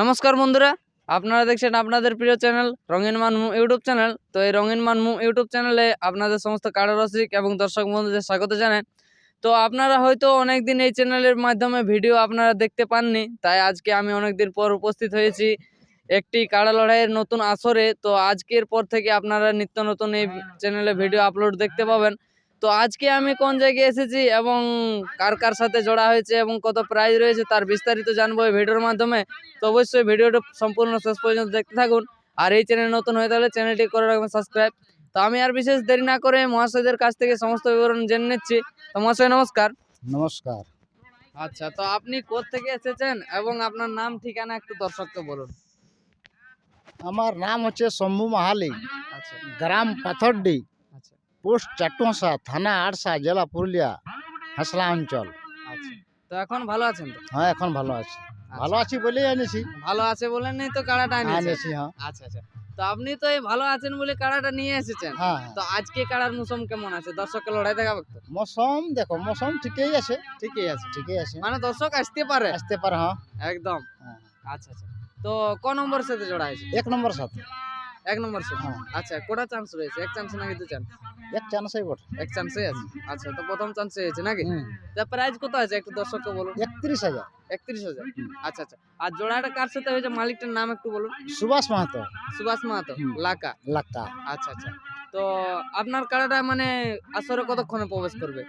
নমস্কার বন্ধুরা, আপনারা দেখছেন আপনাদের প্রিয় চ্যানেল রঙিন মানমু ইউটিউব চ্যানেল। তো এই রঙিন মানমু ইউটিউব চ্যানেলে আপনাদের সমস্ত কাররসিক এবং দর্শক বন্ধুদের স্বাগত জানাই। তো আপনারা হয়তো অনেক দিন এই চ্যানেলের মাধ্যমে ভিডিও আপনারা দেখতে পাননি, তাই আজকে আমি অনেক দিন পর উপস্থিত হয়েছি একটি কাড়া লড়াইয়ের নতুন আসরে। তো আজকের পর থেকে আপনারা নিত্য নতুন এই চ্যানেলে ভিডিও আপলোড দেখতে পাবেন। তো আজকে আমি কোন জায়গায় এসেছি এবং কার কার সাথে জোড়া হয়েছে এবং কত প্রাইজ রয়েছে তার বিস্তারিত জানব এই ভিডিওর মাধ্যমে। তো অবশ্যই ভিডিওটা সম্পূর্ণ শেষ পর্যন্ত দেখতে থাকুন। আর এই চ্যানেল নতুন হয়ে তাহলে চ্যানেলটি করে রাখবেন সাবস্ক্রাইব তো আমি আর বিশেষ দেরি না করে মহাশয়দের কাছ থেকে সমস্ত বিবরণ জেনে নিচ্ছি। তো মহাশয় নমস্কার। নমস্কার। আচ্ছা তো আপনি থেকে এসেছেন এবং আপনার নাম ঠিকানা একটু দর্শককে বলুন। আমার নাম হচ্ছে শম্ভু মাহালি। আচ্ছা। গ্রাম পাথরডি। পোস্ট চাটুয়াশা থানা আড়সা জেলা পুরুলিয়া হাসলা অঞ্চল। আচ্ছা। তো এখন ভালো আছেন তো? হ্যাঁ এখন ভালো আছি। ভালো আছি বলেই এনেছি। ভালো আছে বলেন নাই তো কাড়াটা এনেছি। হ্যাঁ। আচ্ছা আচ্ছা। তো আপনি তো এই ভালো আছেন বলে কাড়াটা নিয়ে এসেছেন। হ্যাঁ। তো আজকে কাড়ার মৌসুম কেমন আছে? দর্শককে লড়াই দেখাবে তো মৌসুম দেখো মৌসুম ঠিকই আছে। ঠিকই আছে। ঠিকই আছে। মানে দর্শক আসতে পারে। আসতে পারে হ্যাঁ। একদম। হ্যাঁ। আচ্ছা আচ্ছা। তো ক নম্বর সাথে জোড়া হয়েছে এক নম্বর সাথে। এক নম্বর হ্যাঁ। আচ্ছা কোটা চান্স রয়েছে? এক চান্স নাকি দু চান্স এক চান্সই বটে। এক আছে। আচ্ছা তো প্রথম চান্সে হয়েছে নাকি? তা কত আছে একটু দর্শককে বলুন? একত্রিশ হাজার। একত্রিশ হাজার। আচ্ছা আচ্ছা। আর জোড়াটা কার সাথে হয়েছে? মালিকটার নাম একটু বলুন। সুভাষ মাহাতো। সুভাষ মাহাতো হুম। লাকা। আচ্ছা আচ্ছা। তো আপনার কাড়াটা মানে আসরে কতক্ষণে প্রবেশ করবে?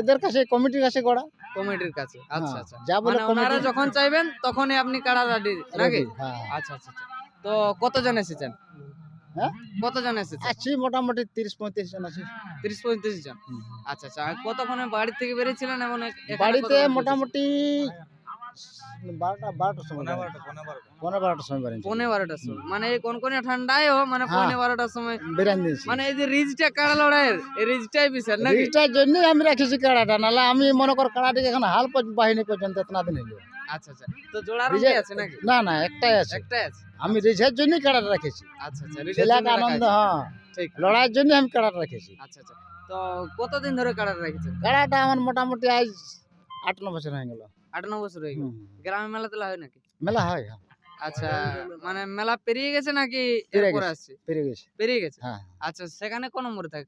এদের কাছে কমিটির কাছে গড়া। কমিটির কাছে। আচ্ছা হ্যাঁ, আচ্ছা। যা বলে মানে ওনারা যখন চাইবেন তখনই আপনি কাড়া রেডি নাকি? হ্যাঁ। আচ্ছা আচ্ছা আচ্ছা। তো কতজন এসেছেন? হ্যাঁ? কতজন এসেছেন? আছি মোটামুটি তিরিশ পঁয়ত্রিশ জন আছি। তিরিশ পঁয়ত্রিশ জন। আচ্ছা আচ্ছা কতক্ষণে বাড়ি থেকে বেরিয়েছিলেন এবং এ- এখানে বাড়িতে মোটামুটি বারোটা বারোটার সময় পনেরো বারোটার সময় বেরিয়েছি পৌনে বারোটার সময়। মানে এই কনকনে ঠান্ডায় মানে হ্যাঁ। পৌনে বারোটার সময়। বেরিয়ে দিয়েছি। মানে এই যে রিজটা কাড়া লড়াইয়ের এই রিজটাই বিশাল নাকি? রিটার জন্যই আমি রেখেছি কাড়াটা নাহলে আমি মনে কর কাড়াটিকে এখন হাল বাহিনী পর্যন্ত এতনা দিন আচ্ছা আচ্ছা। তো জোড়ার রিজে- আছে নাকি? না না একটাই আছে। একটাই আছে। আমি রিঝের জন্যই কাড়াটা রেখেছি। আচ্ছা আচ্ছা রিজের ছেলেকে জন্য রাখা আনন্দ হ্যাঁ। ঠিক। লড়াইয়ের জন্য আমি কাড়াটা রেখেছি। আচ্ছা আচ্ছা। তো কতদিন ধরে কাড়া রেখেছেন? কাড়াটা আমার মোটামুটি আজ আট ন বছর হয়ে গেল। আট ন বছর হয়ে গেল। গ্রামে মেলা তেলা হয় নাকি? মেলা হয় হ্যাঁ, আচ্ছা মানে মেলা পেরিয়ে গেছে নাকি এরপরে আসছে? পেরে গেছে। পেরিয়ে গেছে? হ্যাঁ আচ্ছা সেখানে কোন নম্বরে থাকে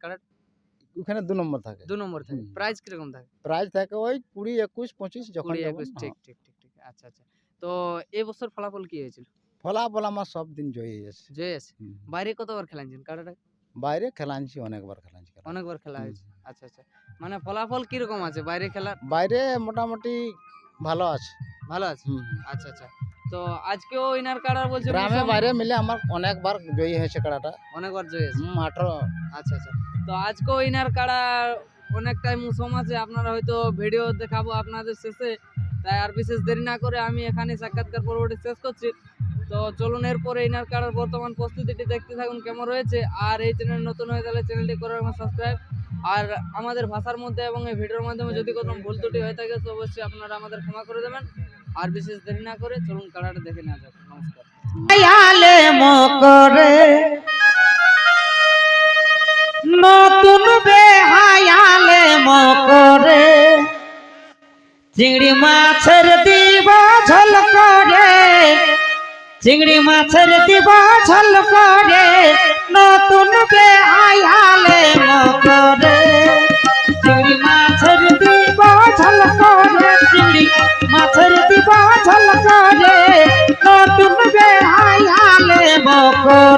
ওখানে দু নম্বর থাকে। দু নম্বর থাকে। প্রাইস কীরকম থাকে? প্রাইজ থাকে ওই কুড়ি একুশ পঁচিশ যখন একুশ হ্যাঁ। ঠিক ঠিক ঠিক। আচ্ছা আচ্ছা। তো এই বছর ফলাফল কি হয়েছিল? ফলাফল আমার সব দিন জয়ী আছে জয়েস হুম। বাইরে কতবার খেলাইছেন? কাড়াটা বাইরে খেলানছি অনেকবার খেলানছি কাড়া। অনেকবার খেলা হয়েছে আচ্ছা আচ্ছা। মানে ফলাফল কীরকম আছে বাইরে খেলা বাইরে মোটামুটি ভালো আছে। ভালো আছে। আচ্ছা আচ্ছা। তো আজকেও ইনার কাড়ার বলছে গ্রামে বাইরে মিলে আমার অনেকবার জয়ী হয়েছে কাড়াটা অনেকবার জয়েস হুম, আঠারো। আচ্ছা আচ্ছা। তো আজকেও ইনার কাড়া অনেকটাই মৌসুম আছে। আপনারা হয়তো ভিডিও দেখাবো আপনাদের শেষে। তাই আর বিশেষ দেরি না করে আমি এখানে সাক্ষাৎকার পর্বটি শেষ করছি। তো চলুন এরপরে ইনার কাড়ার বর্তমান প্রস্তুতিটি দেখতে থাকুন কেমন রয়েছে। আর এই চ্যানেল নতুন হয়ে গেলে চ্যানেলটি করে রাখুন, সাবস্ক্রাইব। আর আমাদের ভাষার মধ্যে এবং এই ভিডিওর মাধ্যমে যদি কোনো ভুল ত্রুটি হয়ে থাকে, তো অবশ্যই আপনারা আমাদের ক্ষমা করে দেবেন। আর বিশেষ দেরি না করে চলুন কাড়াটা দেখে নেওয়া যাক। নমস্কার। চিংড়ি মাছের দিব ঝোল করে। চিংড়ি মাছের দিব ঝোল করে। নতুন বে বেহায়ালে মকরে চিংড়ি মাছের দিব ঝোল করে। চিংড়ি মাছের দিব ঝোল করে। নতুন বেহায়ালে মকরে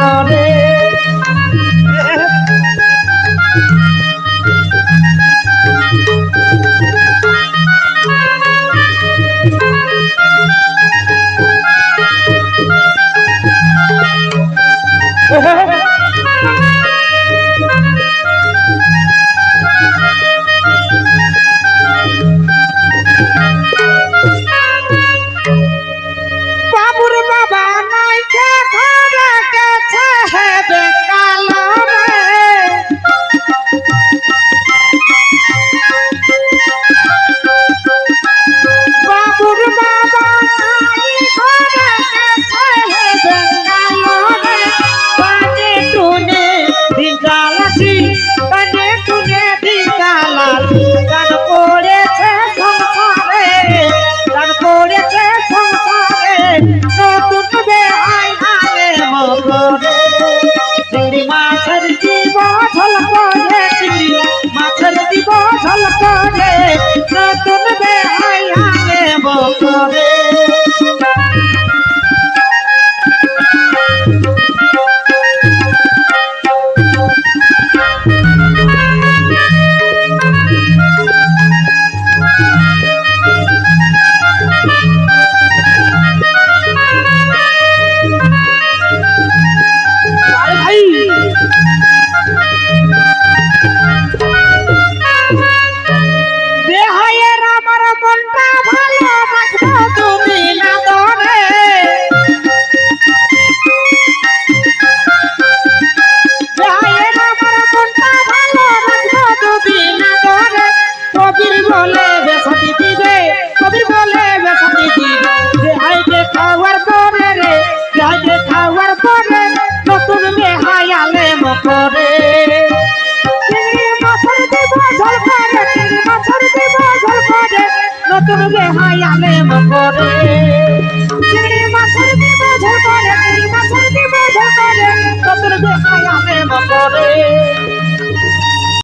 করে নতুন বেহাইয়া দেব করে মনটা ভালোবাসবো তুমি। নতুন বেহায়ালে মকরে চিংড়ি মাছের দিব ঝোল করে চিংড়ি মাছের দিব ঝোল করে নতুন বেহায়ালে মকরে